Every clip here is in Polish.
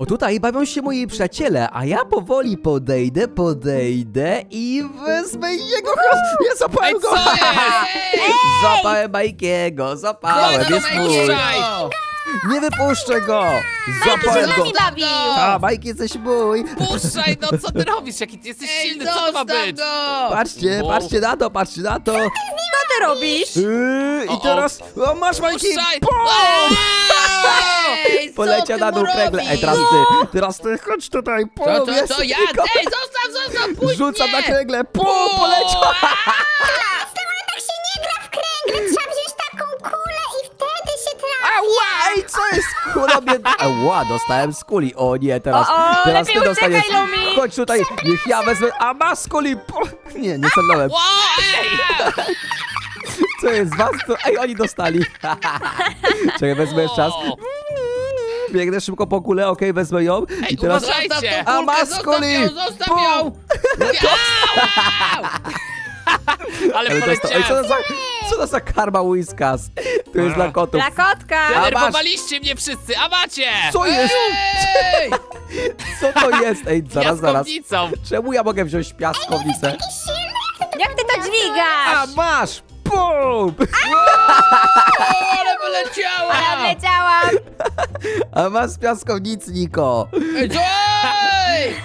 O tutaj bawią się moi przyjaciele, a ja powoli podejdę, podejdę i wezmę jego hos... Ja zapałem Ej, go! co jest? Zapałem Majkiego, zapałem, Dawaj, jest mój! Nie wypuszczę go! Zapałem się z go! nami bawił! A, Majki jesteś mój! Puszczaj, no co ty robisz? Jaki ty jesteś Ej, silny, co to ma zostaw być? go! Patrzcie, Wow. patrzcie na to, patrzcie na to! Co ty robisz? Yy, I O, teraz... O, masz Majki! Puszczaj! Pum! Ej, co Poleciał ty na dół kregle. Ej, robisz? teraz ty, teraz ty, chodź tutaj, pum! Co, co, co, ja? Ej, zostaw, zostaw, puść Rzucam mnie! na kregle, pum, Pu! poleciał! ej, co jest? Kula mnie... Ała, dostałem z kuli. O nie, teraz, O, o, teraz lepiej ty uciekaj, dostaniesz. Lumi. Chodź tutaj, niech ja wezmę... A masz z kuli! Nie, nie. Wow, ej! Co jest, was to... Ej, oni dostali. Czekaj, wezmę jeszcze czas. O, Biegnę szybko po kulę, okej, wezmę ją. I teraz... uważaj. Zostaw Słuchajcie. tą A kulkę, masz zostaw ją, zostaw ją! Ale Ej, dostał- Ej, co to poleciałem. za... Co to za karma whiskas? To jest dla kotów. Dla kotka! A, masz. Denerwowaliście mnie wszyscy, a macie! Co jest? Ej! Co to jest? Ej, zaraz, zaraz. Piaskownicą. Czemu ja mogę wziąć piaskownicę? Jak ty to A dźwigasz? masz! Pum! O, ale wyleciała! Ja leciałam! A masz piaskownicy, Niko! Ej, co?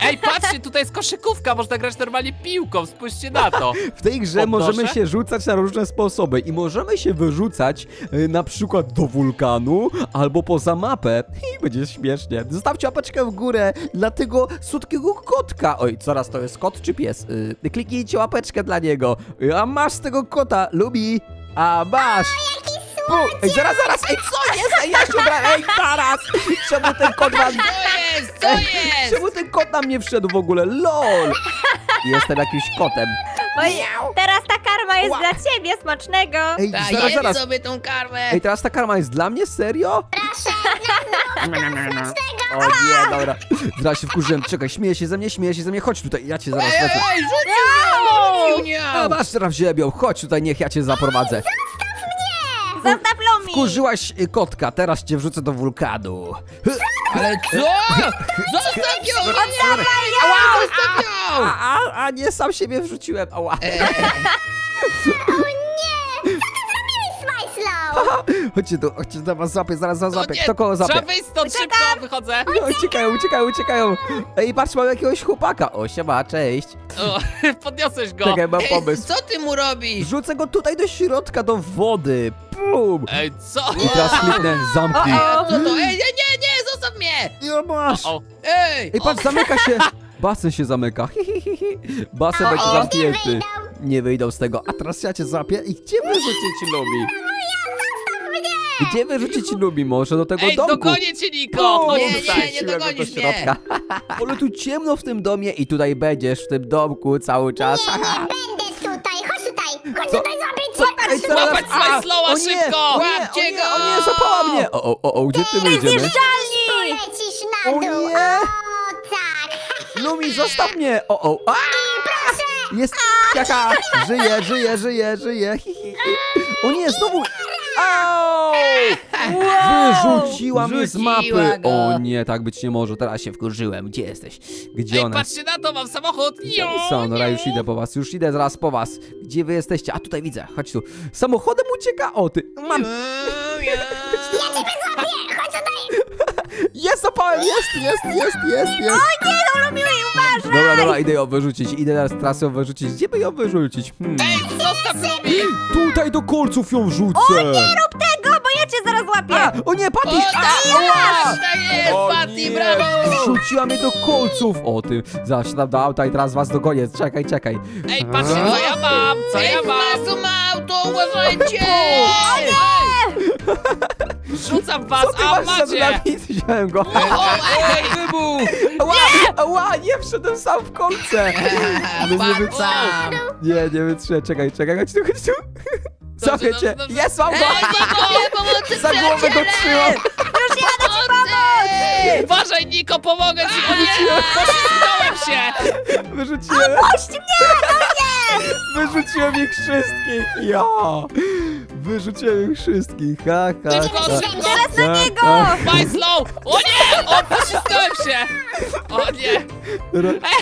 Ej! Patrzcie, tutaj jest koszykówka, można grać normalnie piłką, spójrzcie na to. W tej grze Podnoszę? możemy się rzucać na różne sposoby i możemy się wyrzucać y, na przykład do wulkanu albo poza mapę i będzie śmiesznie. Zostawcie łapeczkę w górę dla tego słodkiego kotka. Oj, zaraz to jest kot czy pies? Y, kliknijcie łapeczkę dla niego. Y, a masz tego kota, lubi. A masz. Pu, Ej, zaraz, zaraz, ej, co jest? Ej, ja się ubrałem, ej, zaraz! Czemu ten kot ma... Co jest? Co jest? Czemu ten kot na mnie wszedł w ogóle? LOL! Jestem jakimś kotem. Oj, teraz ta karma jest dla ciebie, smacznego! Ej, Ta, zaraz, jedz zaraz. sobie tą karmę! Ej, teraz ta karma jest dla mnie? Serio? O nie, dobra. Zaraz się wkurzyłem. Czekaj, śmieje się ze mnie, śmieje się ze mnie. Chodź tutaj, ja cię zaraz Ej, ej, rzucił ją! Rzucił A nią! masz teraz wziębią. Chodź tutaj, niech ja cię zaprowadzę. Zostaw Lumi! Wkurzyłaś y, kotka, teraz cię wrzucę do wulkanu. Ale co? Zostaw ją! Oddawaj ją! Zostaw ją! A, a, a nie, sam siebie wrzuciłem. Ała. Chodźcie tu, chodźcie do was złapię, zaraz was No złapię. Kto kogo złapie? Trzeba wyjść stąd, szybko, wychodzę. No, uciekają, uciekają, uciekają. Ej, patrz, mam jakiegoś chłopaka. O, siema, cześć. O, podniosłeś go. Czekaj, mam Ej, pomysł. co ty mu robisz? Rzucę go tutaj do środka, do wody. Pum. Ej, co? I teraz kliknę, zamknij. O, o. Co to? Ej, nie, nie, nie, zostaw mnie! Nie masz. O, Ej! Ej, patrz, zamyka się. Basen się zamyka. Hi, hi, hi, hi. Basen będzie zamknięty. Nie wyjdą z tego. A teraz ja cię złapię i gdzie wyrzucić Lumi? Gdzie wyrzucić Lumi? Może do tego ej, domku? dogonię cię, Niko. Pum. Chodź Nie, nie, tutaj. nie Wrzuciłem go dogonisz do środka. Ale tu ciemno w tym domie i tutaj będziesz w tym domku cały czas. Haha. Będę tutaj, chodź tutaj! Chodź Co? tutaj, złapię cię! Ej, co Łapać teraz? A, Smajslowa, o nie, szybko! O nie, o Łapcie nie, go! o nie, zapała mnie! O, o, o, o, gdzie ty my idziemy? Zjeżdżalni! Lecisz na O dół! nie! tak! Lumi, zostaw mnie! O, o, a! Jest jaka! Żyje, żyje, żyje, żyje! Hi, hi, hi. O nie, znowu! Au! Wyrzuciła mnie z mapy! go. O nie, tak być nie może, teraz się wkurzyłem. Gdzie jesteś? Gdzie Ej, ona jest? patrzcie na to, mam samochód. Jo, nie. już idę po was, już idę zaraz po was. Gdzie wy jesteście? A tutaj widzę, chodź tu. Samochodem ucieka, o ty, mam, jest zapałem, jest, jest, jest, jest, jest. Nie, no Lumi, uważaj! Dobra, dobra, idę ją wyrzucić, idę teraz ją wyrzucić. Gdzie by ją wyrzucić? Hmm. Ej, zostaw Lumi. Tutaj do kolców ją wrzucę! Rób tego, bo ja cię zaraz A, łapię! o nie, Patty! O, tak jest, tak jest, O Patty, nie, brawo! Wrzuciła mnie do kolców! O ty, zaraz się tam do auta i teraz was dogonię. Czekaj, czekaj. Ej, patrzcie, co ja mam, co Ej, ja mam. Masu ma auto, uważajcie! Rzucam was, Co ty a masz za macie. nami? Wziąłem go. O, ej, Wybuch! Ała, ała, nie wszedłem sam w kolce. No nie sam! Nie, nie wytrzymam. Czekaj, czekaj, chodź tu, chodź tu. Zabię dobrze, cię. dobrze. Jest, mam go! Ej, pomocy, pomocy, Za głowę go trzymam. Już jadę ci Pomocy! Uważaj, Niko, pomogę ci. O nie, poślizgnąłem się. Wyrzuciłem. Puść mnie! Wyrzuciłem ich wszystkich. Ja. Wyrzuciłem ich wszystkich, ha, ha, Szybko, ha. szybko! Teraz na niego! ha. Bye slow! O nie! O, poślizgnąłem się! O nie!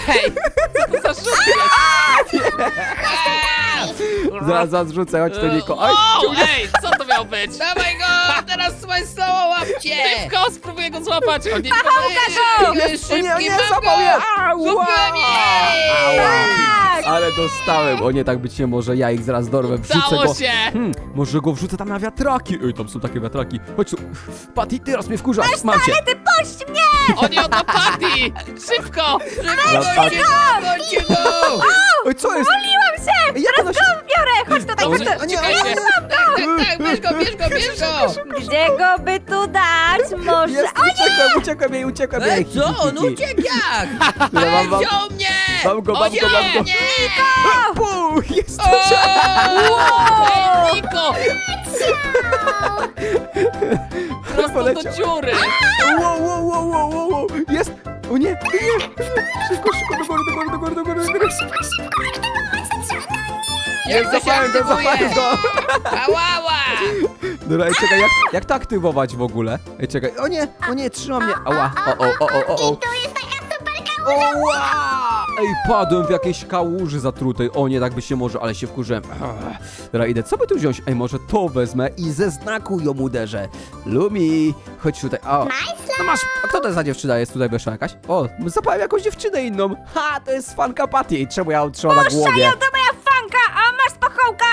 Ej! Co to za rzut jest? Eee! Zaraz, zaraz rzucę, chodź to Niko. Oj, Wow, ej, co to miało być? Dawaj go! Teraz słuchaj słowo łapcie! Szybko, spróbuję go złapać. O nie, nie Szybki, Jest, o nie, o nie, złapał mnie! Złapałem je! Tak! Ale dostałem. O nie, tak być nie może. Ja ich zaraz dorwę, wrzucę Udało go. się! Hmm, może go wrzucę tam na wiatraki. Ej, tam są takie wiatraki. Chodź tu. Patty, teraz mnie wkurzasz. Mam cię. Ty puść mnie! O nie, ona Patty! Szybko! Go! Gońcie go! Oj, co jest? Poliłam się! Jak ona się... Biorę, chodź tutaj, chodź Dobrze, tu. O nie, czekajcie. Tak, tak, bierz go, bierz go, bierz go! Gdzie go by tu dać? Może... Jest, uciekłem, uciekłem jej, uciekłem jej. Ej, co? On Hi, hi, hi. uciekł jak? Wziął mnie! Mam go, O mam nie, go, mam go. Pu, jest O! Ej, Niko! Prosto do Poleciał. dziury! Wow, wow, wow, wow, wow, wow. Jest! O nie, nie! Szybko, szybko, do góry, do góry, do góry, do góry, do góry. Jak to się Zapałem go, zapałem aktywuje? go. Ałała! Dobra, ej, czekaj, jak, jak to aktywować w ogóle? Ej, czekaj, o nie, o nie, trzyma mnie. Ała, o, o, o, o, o, o. Tu jest taka super Oła! Ej, padłem w jakiejś kałuży zatrutej. O nie, tak by się może, ale się wkurzyłem. Dobra, idę, co by tu wziąć? Ej, może to wezmę i ze znaku ją uderzę. Lumi, chodź tutaj. O, no masz, a kto to za dziewczyna jest tutaj weszła jakaś? O, zapałem jakąś dziewczynę inną. Ha, to jest fanka Patty. Ej, Czemu ja ją trzymam na głowie? Szają, to moja fanka, a masz pochołka!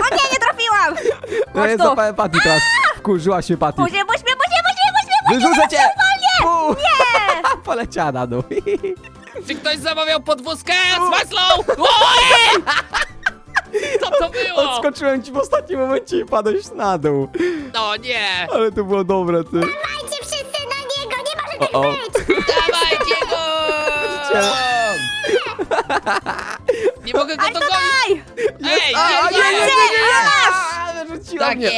O nie, nie trafiłam! No jest tu. zapałem Patty teraz. Wkurzyła się Patty. Mnie, puść mnie, puść mnie, puść mnie, puść mnie! Wyrzucę cię! Nie! Poleciała na dół. Czy ktoś zamawiał podwózkę? Smajslow! Oj! Co to było? Odskoczyłem ci w ostatnim momencie i padłeś na dół. No nie! Ale to było dobre, ty. Dajcie wszyscy na niego, nie może tak O, o. być! Dawajcie go! Nie mogę go Aj, dogonić! dawaj! Ej, A, nie, nie, nie, nie, nie! Wyrzuciła Tak mnie. jest.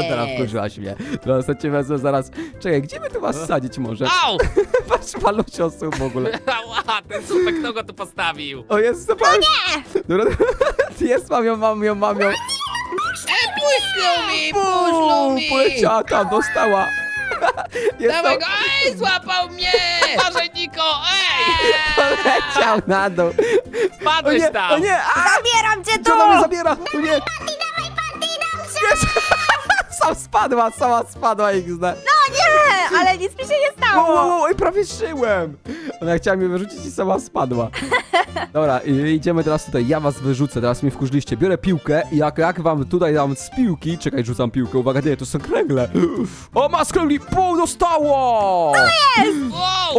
O, teraz wkurzyłaś mnie. Teraz cię wezmę zaraz. Czekaj, gdzie by tu was sadzić może? Au! Patrz, palu osób w ogóle. Ała, ten słupek kto go tu postawił? O, jest, zapałem. Dobra, jest, mam ją, mam ją, mam ją. Ej, puść Lumi, puść Bum, Lumi! poleciała tam, dostała. Jest Dawaj tam, go, ej, złapał mnie! Uważaj, Niko! Ej! poleciał na dół. O nie, tam! o nie, a! Zabieram cię tu! Co ona mnie zabiera? O nie! Jest! Sam spadła, sama spadła XD. No nie, ale nic mi się nie Wow, wow, stało! wow, ej, prawie szyłem! Ona chciała mnie wyrzucić i sama spadła. Dobra, i- idziemy teraz tutaj, ja was wyrzucę, teraz mnie wkurzyliście. Biorę piłkę i jak, jak wam tutaj dam z piłki, czekaj, rzucam piłkę, uwaga, nie, to są kręgle. O, ma skręgli, pół dostała! Wow!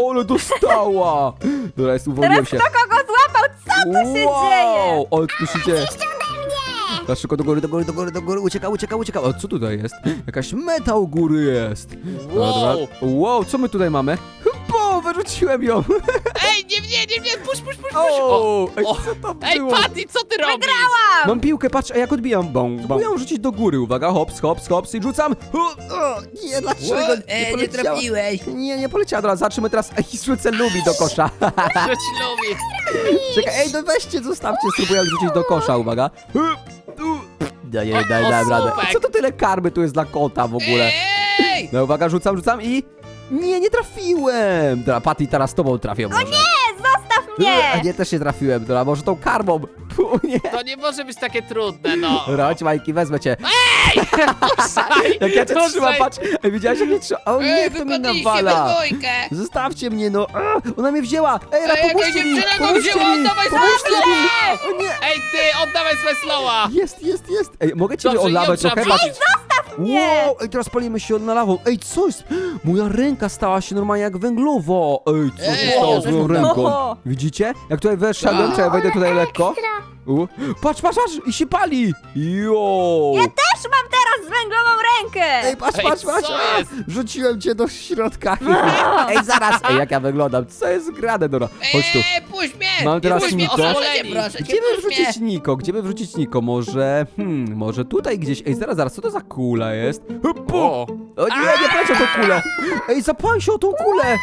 Ole, dostała! Dobra, jest, uwolniłem Teraz się. kto kogo złapał? Co tu się dzieje? Wow, o, tu się dzieje. Szybko do góry, do góry, do góry, do góry, ucieka, ucieka, ucieka. O, co tutaj jest? Jakaś meta u góry jest. Dobra, dobra. Wow. Wow, co my tutaj mamy? Bo, wyrzuciłem ją. Ej, nie, nie, nie, nie, puść, puść, puść, puść! O, O, ej, o. co to Ej, było? Patty, co ty robisz? Mam piłkę, patrz, a jak odbijam. Bą, bą. Próbuję ją rzucić do góry, uwaga, hops, hops, hops i rzucam. O, o, nie, dlaczego nie, e, nie poleciała? trafiłeś! Nie, nie poleciała, dobra, zobaczymy teraz. Ej, rzucę lubi do kosza. Lubi. Czekaj, ej, no weźcie, zostawcie, spróbuję rzucić do kosza, uwaga. Nie, nie, daj, daj radę. Co to tyle karmy tu jest dla kota w ogóle? Ej! No uwaga, rzucam, rzucam i... Nie, nie trafiłem! Dobra, Patty, teraz tobą trafię może. Nie, A nie, też nie trafiłem, dobra, może tą karmą. Pu, nie. To nie może być takie trudne, no. Dobra, chodź Majki, wezmę cię. Puszczaj! Jak ja cię Puszczaj. trzymam, patrz. Ej, widziałeś jak mnie trzyma? O nie, Ej, kto mnie we nawala. dwójkę! Zostawcie mnie, no. A, ona mnie wzięła. Ej, Ej Ej, jaka pomóżcie mi, dziewczyna go pomóżcie wzięła, mi. oddawaj Pomóżcie mi. O nie. Ej, ty, oddawaj swoje slowa! Jest, jest, jest. Ej, mogę cię Dobrze, ją trzeba trochę? Patrz. wrzucić. Nie. Wow, ej, teraz palimy się na lawą. Ej, co jest? Moja ręka stała się normalnie jak węglowo. Ej, co się Ej, stało z moją ręką? Widzicie? Jak tutaj weszedłem, Tak. czekaj, wejdę tutaj lekko. U. Patrz, patrz, patrz, i się pali. Jo. Ja też mam teraz węglową rękę! Ej, patrz, Ej, patrz, patrz. co A, jest? Rzuciłem cię do środka. Ej, zaraz. Ej, jak ja wyglądam? Co jest grane, dobra? Chodź tu. Ej, puść mnie! Mam teraz puść mnie, Niko. proszę cię, Gdzie by puść wrzucić mnie! Niko? Gdzie by wrzucić Niko? Może, hmm, może tutaj gdzieś. Ej, zaraz, zaraz, co to za kula jest? Pu! O, O nie, nie patrzę o tą kulę! Ej, zapal się o tą kulę!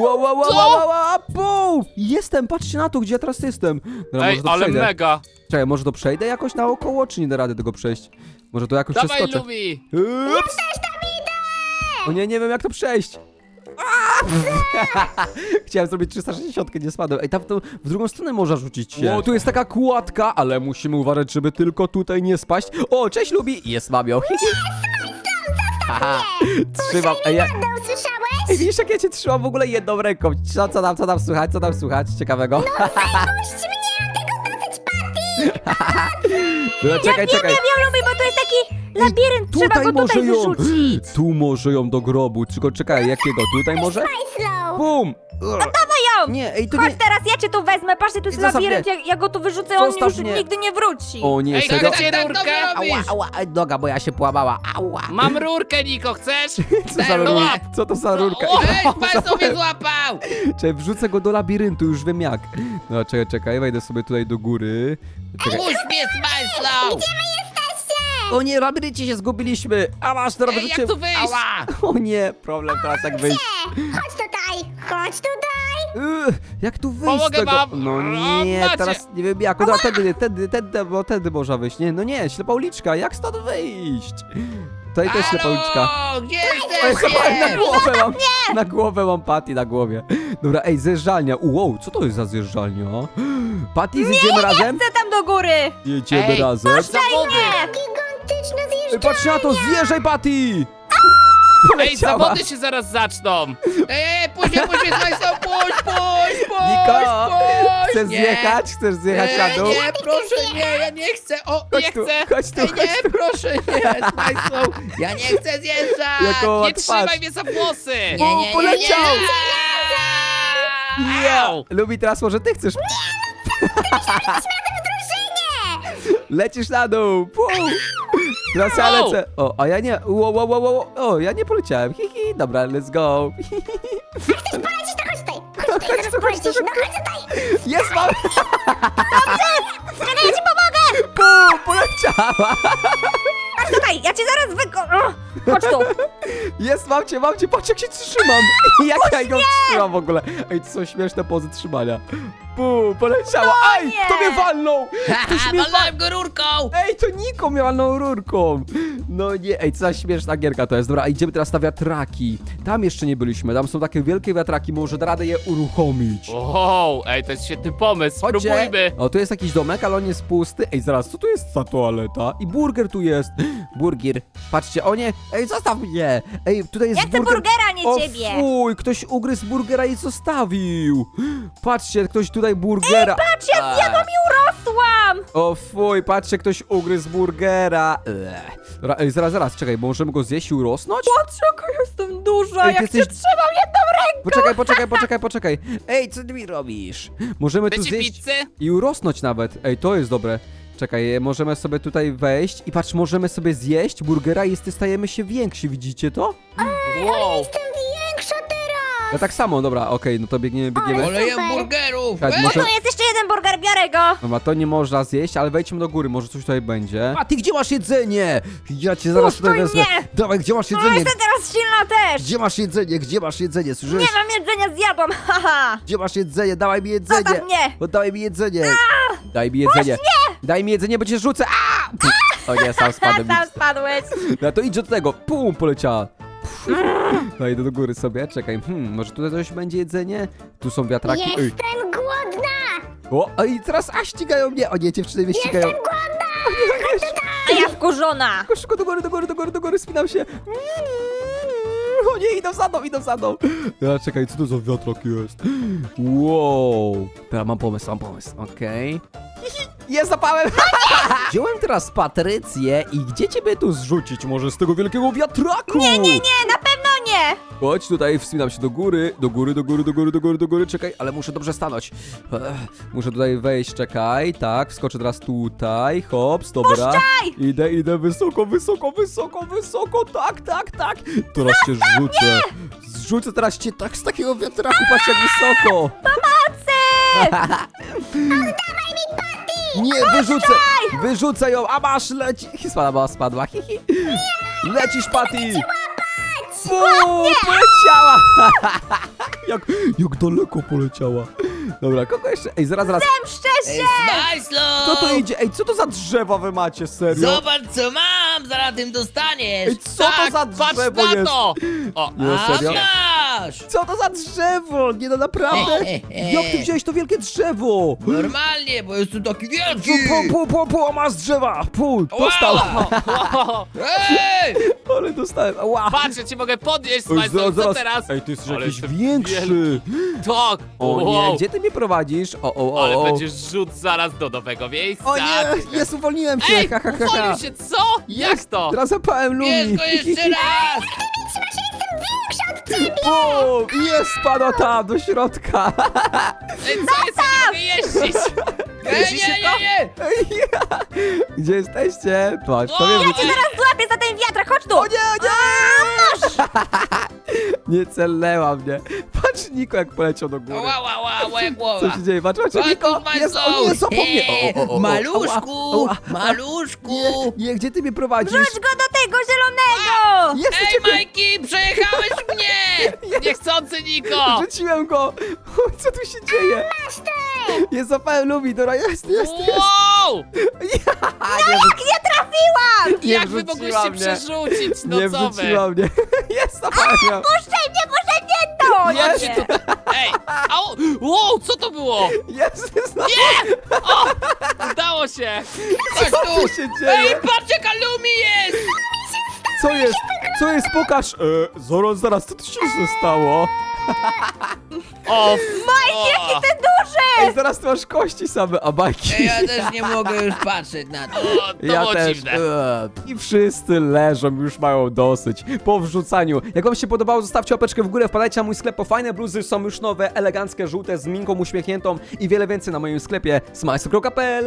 Wow, wow, wow, Co? wow, wow, wow! Jestem, patrzcie na to, gdzie ja teraz jestem. Dobra, Ej, może to ale przejdę. mega. Czekaj, może to przejdę jakoś naokoło, czy nie da rady tego przejść? Może to jakoś Dawaj, przeskoczę. Lubi. Ups. O nie, nie wiem jak to przejść. Chciałem zrobić 360, nie spadłem. Ej, tam to w drugą stronę można rzucić się. O, tu jest taka kładka, ale musimy uważać, żeby tylko tutaj nie spaść. O, cześć Lubi! Jest mamio. Haha, Trzymam. Ej, ja... No, usłyszałeś? Ej, widzisz jak ja cię trzymam w ogóle jedną ręką. Co, co tam, co tam słychać, co tam słychać? Ciekawego. Puść mnie, mam tego dosyć, Patty! Dobra, czekaj, czekaj. Nie wiem, lubię, bo to jest taki labirynt, trzeba Tutaj go może tutaj ją. wyrzucić. Tu może ją do grobu. Tylko czekaj, jakiego? Tutaj może? Bum! Dawaj ją! Nie, ej, to Chodź nie... teraz, ja cię tu wezmę, patrzcie, tu jest Zostaw labirynt, mnie. ja, ja go tu wyrzucę, on Zostaw już mnie. nigdy nie wróci. O nie, Ej, serio? chcecie tak, rurkę? tak, Ała, ała, ej, noga moja się połamała. Ała. Mam rurkę, Niko, chcesz? Co za Ej, rurka? łap. Co to za rurka? O, Ej, pan sobie złapał! Czekaj, wrzucę go do labiryntu, już wiem jak. No, czekaj, czekaj, wejdę sobie tutaj do góry. Czekaj. Puść mnie, Smajslow! Jesteście! O nie, labiryncie się zgubiliśmy. A masz, teraz Ej, jak tu wyjść? Ała. O nie, problem teraz jak wyjść. Chodź tutaj, chodź tutaj! Ugh, jak tu wyjść Pomogę z tego? wam. No nie, macie. teraz nie wiem jak. No, tędy, tędy, tędy, bo tędy można wyjść. Nie, no nie, ślepa uliczka, jak stąd wyjść? Tutaj też ślepa uliczka. Halo, gdzie Ej, jesteście? na głowę mam, na głowę mam Patty na głowie. Dobra, ej, zjeżdżalnia. Wow, co to jest za zjeżdżalnia? Patty, zjedziemy razem? Chcę tam do góry! Jedziemy Ej, razem. Gigantyczna zjeżdżalnia! patrz na to, zjeżdżaj Patty! Ej, Poleciała. zawody się zaraz zaczną! Ej, ej, puść mnie, puść puść, puść, puść, Niko, puść! chcesz nie. zjechać? Chcesz zjechać na Ej, dół? Nie, proszę, nie, ja nie chcę, o, Chodź nie tu, chcę! chodź tu, Ej, chodź nie, tu. proszę, nie, Smajslow, ja nie chcę zjeżdżać! Jaką Nie twarz. trzymaj mnie za włosy! Nie, nie, poleciał. nie. Ja! Au. Lubi, teraz może ty chcesz. Lecisz na dół! Pum. Teraz ja Wow. lecę. O, a ja nie. Wo, wo, wo, wo. O, ja nie poleciałem. Hi, hi. Dobra, let's go. Polecisz, to chodź tutaj! Chodź tutaj, zaraz polecisz! No chodź tutaj! Jest mam! Czekaj, ja ci pomogę! Pum, poleciała! Patrz tutaj, ja cię zaraz wyko... O, Chodź tu! Jest, mam cię, mam cię, patrz jak się trzymam! Jak ja ją trzymam w ogóle! Ej, to są śmieszne pozy trzymania. Pum, poleciała! Ej, nie. kto mnie walnął? Ktoś mnie wa- Walnąłem go rurką! Ej, to Niko mnie walnął rurką! No nie, ej, co za śmieszna gierka to jest. Dobra, a idziemy teraz na wiatraki. Tam jeszcze nie byliśmy, tam są takie wielkie wiatraki, może da radę je uruchomić. Wow, ej, to jest świetny pomysł, Chodźcie. spróbujmy! O, tu jest jakiś domek, ale on jest pusty. Ej, zaraz, co tu jest za toaleta? I burger tu jest. Burger. Patrzcie, o nie. Ej, zostaw mnie. Ej, tutaj jest Ja chcę burger. burgera, nie o, ciebie! fuj, ktoś ugryzł burgera i zostawił. Patrzcie, ktoś tutaj burgera. Patrz, ja zjadłam i urosłam! O fuj, patrzcie, ktoś ugryzł burgera. Ech. Dobra, ej, zaraz, zaraz, czekaj, bo możemy go zjeść i urosnąć? Patrz, jaka jestem duża, Ej, ty jak cię jesteś- trzymam jedną ręką! Poczekaj, poczekaj, poczekaj, poczekaj. Ej, co ty mi robisz? Możemy tu Chcecie zjeść pizzy? i urosnąć nawet. Ej, to jest dobre. Czekaj, e, możemy sobie tutaj wejść i patrz, możemy sobie zjeść burgera i stajemy się więksi, widzicie to? Wow! Jestem większa teraz! Ja tak samo, dobra, okej, no to biegniemy, biegniemy. Ale- Ale jem Super. Burgerów! Tak, Ej, może- Tu jest jeszcze jeden burger, biorę go! Dobra, to nie można zjeść, ale wejdźmy do góry, może coś tutaj będzie. A ty gdzie masz jedzenie? Ja cię zaraz tutaj Puszczaj wezmę. mnie! Dawaj, gdzie masz No jedzenie? jestem teraz silna też! Gdzie masz jedzenie? Gdzie masz jedzenie? Słyszysz? Nie mam jedzenia, zjadłam, haha! Gdzie masz jedzenie? Dawaj mi jedzenie! Zostaw mnie! Oddawaj mi jedzenie! Daj mi jedzenie! Daj mi jedzenie, bo cię rzucę! A! O nie, sam spadłem. Sam spadłeś! No to idź do tego! Pum, poleciała! No idę do góry sobie, czekaj. Hmm, może tutaj coś będzie jedzenie? Tu są wiatraki. Ej. Jestem O, a i teraz a ścigają mnie! O nie, dziewczyny mnie ścigają. Jestem głodna! A ja wkurzona! Szybko, szybko do góry, do góry, do góry, do góry, spinam się. O nie, idą za mną, idą za mną. Ja, czekaj, co to za wiatrak jest? Wow. Teraz mam pomysł, mam pomysł, okej. Jest, zapałem! Wziąłem teraz Patrycję i gdzie ciebie tu zrzucić? Może z tego wielkiego wiatraku? Nie, nie, nie, na pewno nie! Chodź tutaj, wspinam się do góry, do góry, do góry, do góry, do góry, do góry, czekaj, ale muszę dobrze stanąć. Ech, muszę tutaj wejść, czekaj, tak, wskoczę teraz tutaj, hops, dobra. Idę, idę wysoko, wysoko, wysoko, wysoko, tak, tak, tak. Teraz cię zrzucę. Zrzucę teraz cię tak z takiego wiatraku, patrz jak wysoko. Nie, wyrzucę, wyrzucę ją, a masz, leci. Spadła, spadła, hi, hi. Lecisz, Patty. Bum, poleciała! jak, jak daleko poleciała. Dobra, kogo jeszcze? Ej, zaraz, zaraz. Zemszczę Ej, się! Smajslo! Kto to idzie? Ej, co to za drzewa wy macie, serio? Zobacz co mam, zaraz tym dostaniesz! Ej, co to tak, za patrz drzewo na jest? to! O, Nie, A serio? Masz! Co to za drzewo? Nie no, naprawdę? Jak ty wziąłeś to wielkie drzewo? Normalnie, bo jest tu taki wielki! Pół, pół, pół, pół, masz drzewa! Pół, dostał! Ej! Ale dostałem, ła! patrz, ja cię mogę podnieść, zaraz, co teraz? Ej, ty jesteś Ale jakiś jestem większy! Tak! O wow. nie, gdzie ty mnie prowadzisz? O, o, o, Ale o. będziesz rzut zaraz do nowego miejsca. O nie, jest, uwolniłem się! Ej, ha, ha, ha, ha. uwolnił się, co? Jak to? Teraz zapałem Lumi! Bierz go jeszcze raz! Bum! Jest, spadła tam, do środka! Ej, co jest, nie mogę jeździć? Ej, nie, nie, nie! Gdzie jesteście? Patrz, O, to ja cię Zaraz złapię za ten wiatrak, chodź tu! O nie, nie! Nie celnęła mnie. Patrz Niko jak poleciał do góry. Ła, ła, ła, moja Co głowa! się dzieje? Patrz, patrz, Niko! patrz, Jest, o nie, są po mnie! O, o, o, o, o. Maluszku! Ała, ała. Maluszku! Nie, nie, gdzie ty mnie prowadzisz? Rzuć go do tego zielonego! Jest, Ej, ciebie! Majki, przejechałeś mnie! Niechcący Niko! Rzuciłem go! Co tu się dzieje? Jest zapałem Lumi, dobra, jest, jest, jest! Wow! A, nie, Nie trafiłam! nie Jak wy wrzuciła mogliście mnie. przerzucić? No nie co wy? wrzuciła mnie. Jest zapałem ją. Puszczaj mnie, puszczaj mnie to! Jak Nie. to... Ej! Au! Wow, co to było? Jest, jest na Udało się! Co tu! się Ej, dzieje? patrz jaka Lumi jest! Co jest? Co jest? Pokaż! E, zaraz, zaraz, co tu się stało? O, Majki, jaki ty duży! Ej, zaraz tu masz kości same, a bajki. Ja też nie mogę już patrzeć na to. O, to Ja było też. dziwne. Eee. I wszyscy leżą, już mają dosyć. Po wrzucaniu. Jak wam się podobało, zostawcie łapeczkę w górę, wpadajcie na mój sklep, bo fajne bluzy są już nowe, eleganckie, żółte, z minką uśmiechniętą i wiele więcej na moim sklepie smajso.pl